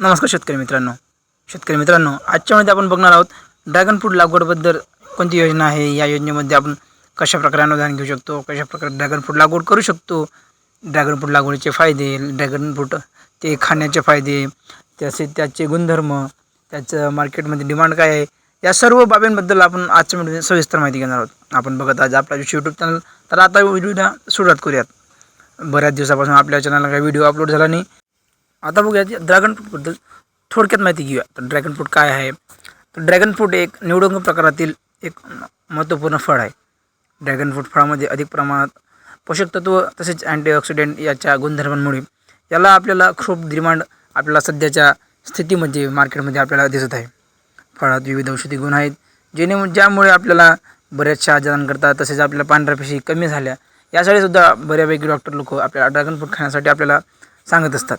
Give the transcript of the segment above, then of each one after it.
नमस्कार शेतकरी मित्रांनो. शेतकरी मित्रांनो आजच्यामध्ये आपण बघणार आहोत ड्रॅगन फ्रूट लागवडबद्दल कोणती योजना आहे? या योजनेमध्ये आपण कशा प्रकारे अनुदान घेऊ शकतो? कशा प्रकारे ड्रॅगन फ्रूट लागवड करू शकतो? ड्रॅगन फ्रूट लागवडीचे फायदे ड्रॅगन फ्रूट ते खाण्याचे फायदे त्याचे त्याचे गुणधर्म त्याचं मार्केटमध्ये डिमांड काय आहे? या सर्व बाबींबद्दल आपण आजच्या व्हिडिओमध्ये सविस्तर माहिती घेणार आहोत. आपण बघत आज आपला यूट्यूब चॅनल तर आता व्हिडिओला सुरुवात करूयात. बऱ्याच दिवसापासून आपल्या चॅनलला काही व्हिडिओ अपलोड झाला नाही. आता बघूया ड्रॅगन फ्रूटबद्दल थोडक्यात माहिती घेऊया. तर ड्रॅगन फ्रूट काय आहे? तर ड्रॅगन फ्रूट एक निवडुंग प्रकारातील एक महत्त्वपूर्ण फळ आहे. ड्रॅगन फ्रूट फळामध्ये अधिक प्रमाणात पोषक तत्व तसेच अँटीऑक्सिडेंट याच्या गुणधर्मांमुळे याला आपल्याला खूप डिमांड आपल्याला सध्याच्या स्थितीमध्ये म्हणजे मार्केटमध्ये आपल्याला दिसत आहे. फळात विविध औषधी गुण आहेत जेणे ज्यामुळे आपल्याला बऱ्याचशा आजारांकरता तसेच आपल्या पांढऱ्या पेशी कमी झाल्या. यासाठी सुद्धा बऱ्यापैकी डॉक्टर लोक आपल्याला ड्रॅगन फ्रूट खाण्यासाठी आपल्याला सांगत असतात.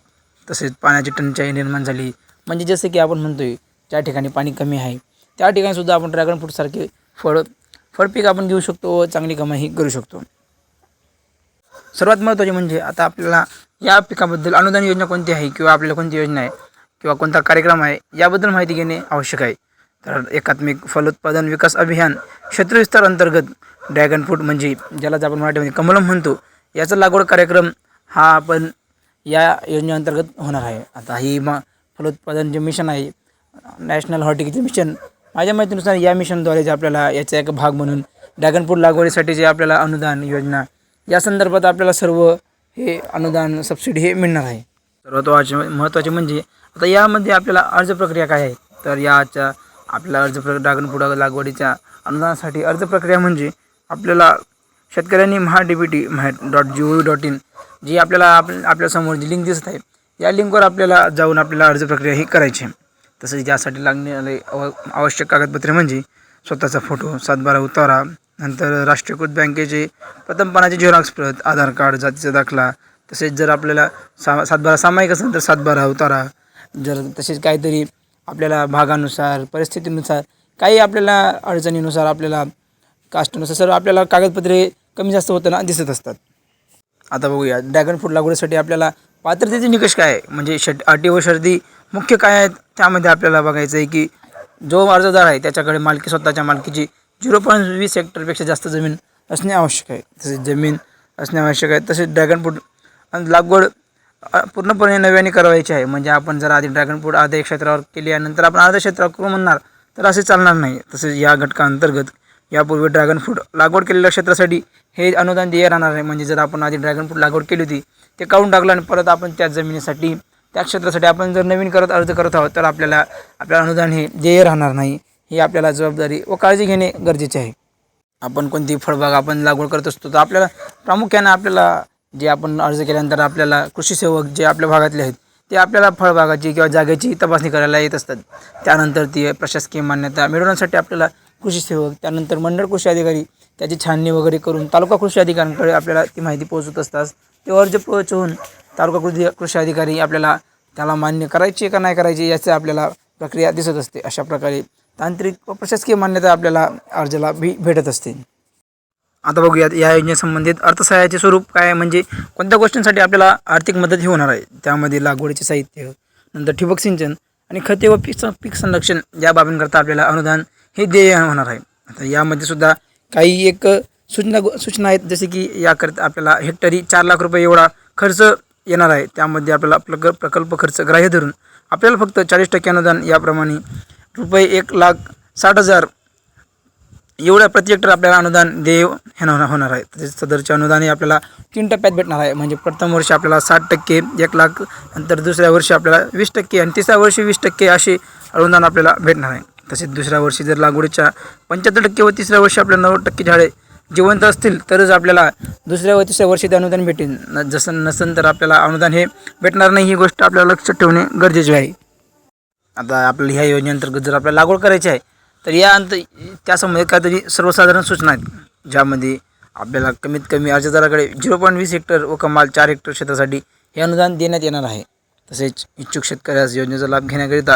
तसेच पाण्याची टंचाई निर्माण झाली. म्हणजे जसं की आपण म्हणतो आहे ज्या ठिकाणी पाणी कमी आहे त्या ठिकाणीसुद्धा आपण ड्रॅगन फ्रूटसारखे फळ फळपीक आपण घेऊ शकतो व चांगली कमाई करू शकतो. सर्वात महत्त्वाचे म्हणजे आता आपल्याला या पिकाबद्दल अनुदान योजना कोणती आहे किंवा आपल्याला कोणती योजना आहे किंवा कोणता कार्यक्रम आहे याबद्दल माहिती घेणे आवश्यक आहे. तर एकात्मिक फलोत्पादन विकास अभियान क्षेत्रविस्तार अंतर्गत ड्रॅगन फ्रूट म्हणजे ज्यालाच आपण मराठीमध्ये कमलम म्हणतो याचा लागवड कार्यक्रम हा आपण या योजनेअंतर्गत होणार आहे. आता ही मा फलोत्पादन जे मिशन आहे नॅशनल हॉर्टिकल्चर मिशन माझ्या माहितीनुसार या मिशनद्वारे जे आपल्याला याचा एक भाग म्हणून ड्रॅगन फ्रूट लागवडीसाठी जे आपल्याला अनुदान योजना या संदर्भात आपल्याला सर्व हे अनुदान सबसिडी हे मिळणार आहे. सर्वात वाचे महत्त्वाचे म्हणजे आता यामध्ये आपल्याला अर्ज प्रक्रिया काय आहे? तर याच्या आपल्याला अर्ज प्र ड्रॅगन फ्रूट लागवडीच्या अनुदानासाठी अर्ज प्रक्रिया म्हणजे आपल्याला शेतकऱ्यांनी Maha D B T Maha dot G O V dot in जी आपल्याला आप आपल्यासमोर जी लिंक दिसत आहे या लिंकवर आपल्याला जाऊन आपल्याला अर्ज प्रक्रिया ही करायची आहे. तसंच यासाठी लागणारे आवश्यक कागदपत्रे म्हणजे स्वतःचा फोटो सातबारा उतारा नंतर राष्ट्रीयकृत बँकेचे प्रथम पानाचे झेरॉक्स प्रत आधार कार्ड जातीचा दाखला तसेच जर आपल्याला सा सातबारा सामायिक असेल तर सातबारा उतारा जर तसेच काहीतरी आपल्याला भागानुसार परिस्थितीनुसार काही आपल्याला अडचणीनुसार आपल्याला कास्टनुसार सर्व आपल्याला कागदपत्रे कमी जास्त होताना दिसत असतात. आता बघूया. ड्रॅगन फ्रूट लागवडीसाठी आपल्याला पात्रतेचे निकष काय आहे? म्हणजे शट अटी व शर्दी मुख्य काय आहेत? त्यामध्ये आपल्याला बघायचं आहे की जो अर्जदार आहे त्याच्याकडे मालकी स्वतःच्या मालकीची झिरो पॉईंट वीस हेक्टरपेक्षा जास्त जमीन असणे आवश्यक आहे. तसेच जमीन असणे आवश्यक आहे. तसेच ड्रॅगन फ्रूट लागवड पूर्णपणे नव्याने करावायची आहे. म्हणजे आपण जर आधी ड्रॅगन फ्रूट अर्ध्या क्षेत्रावर केली आणि नंतर आपण अर्ध्या क्षेत्रावर करू म्हणणार तर असे चालणार नाही. तसेच या घटकाअंतर्गत यापूर्वी ड्रॅगन फ्रूट लागवड केलेल्या क्षेत्रासाठी हे अनुदान देय राहणार आहे. म्हणजे जर आपण आधी ड्रॅगन फ्रूट लागवड केली होती ते काढून टाकलं आणि परत आपण त्या जमिनीसाठी त्या क्षेत्रासाठी आपण जर नवीन करत अर्ज करत आहोत तर आपल्याला आपल्याला अनुदान हे देय राहणार नाही. ही आपल्याला जबाबदारी व काळजी घेणे गरजेचे आहे. आपण कोणती फळबाग आपण लागवड करत असतो तर आपल्याला प्रामुख्याने आपल्याला जे आपण अर्ज केल्यानंतर आपल्याला कृषी सेवक जे आपल्या भागातले आहेत ते आपल्याला फळबागाची किंवा जागेची तपासणी करायला येत असतात. त्यानंतर ती प्रशासकीय मान्यता मिळवण्यासाठी आपल्याला कृषी सेवक त्यानंतर मंडळ कृषी अधिकारी त्याची छाननी वगैरे करून तालुका कृषी अधिकाऱ्यांकडे आपल्याला ती माहिती पोहोचत असतात. ते अर्ज पोहोचवून तालुका कृषी कृषी अधिकारी आपल्याला त्याला मान्य करायची का नाही करायची याचं आपल्याला प्रक्रिया दिसत असते. अशा प्रकारे तांत्रिक व प्रशासकीय मान्यता आपल्याला अर्जाला भी भेटत असते. आता बघूयात या योजनेसंबंधित अर्थसहाय्याचे स्वरूप काय म्हणजे कोणत्या गोष्टींसाठी आपल्याला आर्थिक मदत ही होणार आहे? त्यामध्ये लागवडीचे साहित्य नंतर ठिबक सिंचन आणि खते व पीक सं- पीक संरक्षण या बाबींकरता आपल्याला अनुदान हे देय होणार आहे. आता यामध्ये सुद्धा काही एक सूचना सूचना आहेत जसे की याकरता आपल्याला हेक्टरी चार लाख रुपये एवढा खर्च येणार आहे. त्यामध्ये आपल्याला प्रक प्रकल्प खर्च ग्राह्य धरून आपल्याला फक्त चाळीस टक्के अनुदान याप्रमाणे रुपये एक लाख साठ हजार एवढ्या प्रति हेक्टर आपल्याला अनुदान देय होणार होणार आहे. तसेच सदरचे अनुदान हे आपल्याला तीन टप्प्यात भेटणार आहे. म्हणजे प्रथम वर्ष आपल्याला साठ टक्के एक लाख नंतर दुसऱ्या वर्षी आपल्याला वीस टक्के आणि तिसऱ्या वर्षी वीस टक्के असे अनुदान आपल्याला भेटणार आहे. तसेच दुसऱ्या वर्षी जर लागवडीच्या पंच्याहत्तर टक्के व तिसऱ्या वर्षी आपल्या नव्वद टक्के झाडे जिवंत असतील तरच आपल्याला दुसऱ्या व तिसऱ्या वर्षी ते अनुदान भेटेल. न जसं नसेल तर आपल्याला अनुदान हे भेटणार नाही ही गोष्ट आपल्याला लक्षात ठेवणे गरजेचे आहे. आता आपल्याला ह्या योजनेअंतर्गत जर आपल्याला लागवड करायची आहे तर या अंत त्यासंबंधित काहीतरी सर्वसाधारण सूचना आहेत ज्यामध्ये आपल्याला कमीत कमी अर्जदाराकडे झिरो पॉईंट वीस हेक्टर व कमाल चार हेक्टर क्षेत्रासाठी हे अनुदान देण्यात येणार आहे. तसेच इच्छुक शेतकऱ्यास योजनेचा लाभ घेण्याकरिता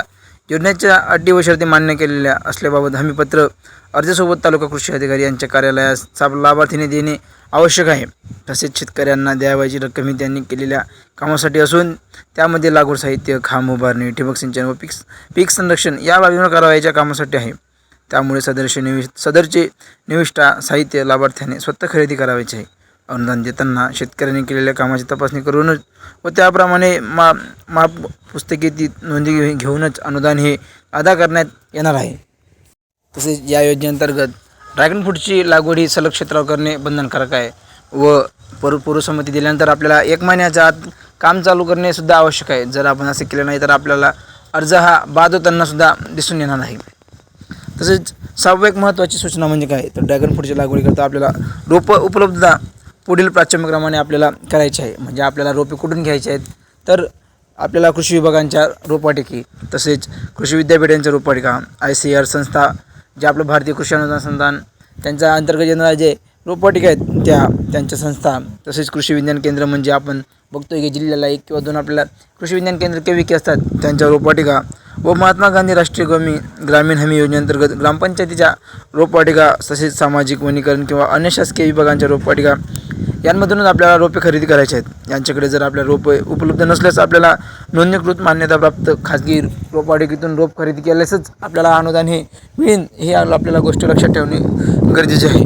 योजनेच्या अटी व शर्ती मान्य केलेल्या असल्याबाबत हमीपत्र अर्जासोबत तालुका कृषी अधिकारी यांच्या कार्यालयास लाभार्थीने देणे आवश्यक आहे. तसेच शेतकऱ्यांना द्यावयाची रक्कम ही त्यांनी केलेल्या कामासाठी असून त्यामध्ये लागवड साहित्य खांब उभारणी ठिबक सिंचन व पीक पीक संरक्षण या बाबींवर कारवाईच्या कामासाठी आहे. त्यामुळे सदरचे निविष्ट सदरचे निविष्ठा साहित्य लाभार्थ्याने स्वतः खरेदी करावायचे आहे. अनुदान देताना शेतकऱ्यांनी केलेल्या कामाची तपासणी करूनच व त्याप्रमाणे मा माप पुस्तके ती नोंदी घेऊनच अनुदान हे अदा करण्यात येणार आहे. तसेच या योजनेअंतर्गत ड्रॅगन फ्रूटची लागवड ही सलग क्षेत्रावर करणे बंधनकारक आहे व पर पूर्वसंमती दिल्यानंतर आपल्याला एक महिन्याच्या आत काम चालू करणे सुद्धा आवश्यक आहे. जर आपण असे केले नाही तर आपल्याला अर्ज हा बाद होताना सुद्धा दिसून येणार नाही. तसेच सहावं एक महत्त्वाची सूचना म्हणजे काय? तर ड्रॅगन फ्रूटची लागवडीकरता आपल्याला रोपं उपलब्धता पुढील प्राथमिक्रमाने आपल्याला करायचे आहे. म्हणजे आपल्याला रोपे कुठून घ्यायचे आहेत? तर आपल्याला कृषी विभागांच्या रोपवाटिकी तसेच कृषी विद्यापीठांच्या रोपवाटिका आय सी आर संस्था जे आपलं भारतीय कृषी अनुदान संस्थान त्यांच्या अंतर्गत येणाऱ्या जे रोपवाटिका आहेत त्या त्यांच्या संस्था तसेच कृषी विज्ञान केंद्र म्हणजे आपण बघतोय की जिल्ह्याला एक किंवा दोन आपल्याला कृषी विज्ञान केंद्र के विके असतात त्यांच्या रोपवाटिका व महात्मा गांधी राष्ट्रीय ग्रामीण ग्रामीण हमी योजनेअंतर्गत ग्रामपंचायतीच्या रोपवाटिका तसेच सामाजिक वनीकरण किंवा अन्य शासकीय विभागांच्या रोपवाटिका यांमधूनच आपल्याला रोपे खरेदी करायचे आहेत. यांच्याकडे जर आपल्या रोपे उपलब्ध नसल्यास आपल्याला नोंदणीकृत मान्यताप्राप्त खाजगी रोपवाटिकेतून रोप खरेदी केल्यासच आपल्याला अनुदान हे मिळेल हे आपल्याला गोष्ट लक्षात ठेवणे गरजेचे आहे.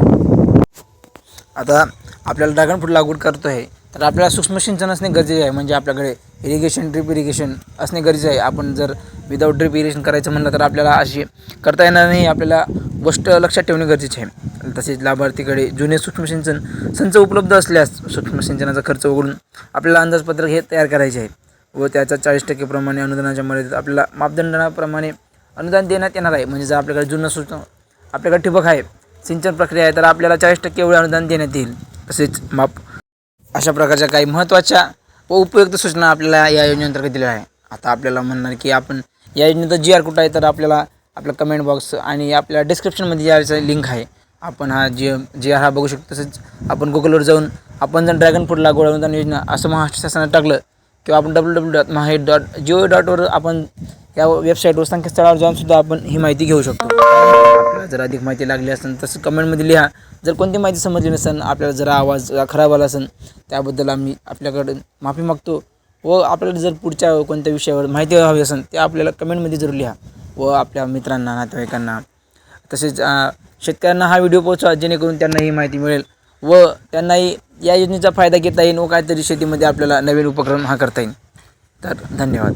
आता आपल्याला ड्रॅगन फ्रूट लागवड करतो आहे तर आपल्याला सूक्ष्म सिंचन असणे गरजेचे आहे. म्हणजे आपल्याकडे इरिगेशन ड्रिप इरिगेशन असणे गरजेचे आहे. आपण जर विदाऊट ड्रिप इरिगेशन करायचं म्हणलं तर आपल्याला अशी करता येणार नाही. आपल्याला गोष्ट लक्षात ठेवणे गरजेचे आहे. तसेच लाभार्थीकडे जुने सूक्ष्म सिंचन संच उपलब्ध असल्यास सूक्ष्म सिंचनाचा खर्च वगळून आपल्याला अंदाजपत्रक हे तयार करायचे आहे व त्याच्या चाळीस टक्केप्रमाणे अनुदानाच्या मर्यादेत आपल्याला मापदंडाप्रमाणे अनुदान देण्यात येणार आहे. म्हणजे जर आपल्याकडे जुनं सूचना आपल्याकडे ठिबक आहे सिंचन प्रक्रिया आहे तर आपल्याला चाळीस टक्के एवढे अनुदान देण्यात येईल. तसेच माप अशा प्रकारच्या काही महत्त्वाच्या व उपयुक्त सूचना आपल्याला या योजनेअंतर्गत दिल्या आहे. आता आपल्याला म्हणणार की आपण या योजनेचा जी आर कुठं आहे तर आपल्याला आपला कमेंट बॉक्स आणि आपल्या डिस्क्रिप्शनमध्ये जी आरचा लिंक आहे. आपण हा जी जी आर हा बघू शकतो. तसेच आपण गुगलवर जाऊन आपण जर ड्रॅगन फूडला गोळा अनुदान योजना असं महाराष्ट्र शासनात टाकलं किंवा आपण डब्ल्यू डब्ल्यू डॉट महाई डॉट जिओ डॉटवर आपण या वेबसाईटवर संकेतस्थळावर जाऊनसुद्धा आपण ही माहिती घेऊ शकतो. आपल्याला जर अधिक माहिती लागली असेल तसं कमेंटमध्ये लिहा. जर कोणती माहिती समजली नसेल आपल्याला जरा आवाज खराब आला असेल त्याबद्दल आम्ही आपल्याकडं माफी मागतो. व आपल्याला जर पुढच्या कोणत्या विषयावर माहिती हवी असेल ते आपल्याला कमेंटमध्ये जरूर लिहा. व आपल्या मित्रांना नातेवाईकांना तसेच शेतकऱ्यांना हा व्हिडिओ पोहोचवा जेणेकरून त्यांना ही माहिती मिळेल. व त्यांनाही या योजनेचा फायदा घेता येईल व काहीतरी शेतीमध्ये आपल्याला नवीन उपक्रम हा करता येईल. तर धन्यवाद.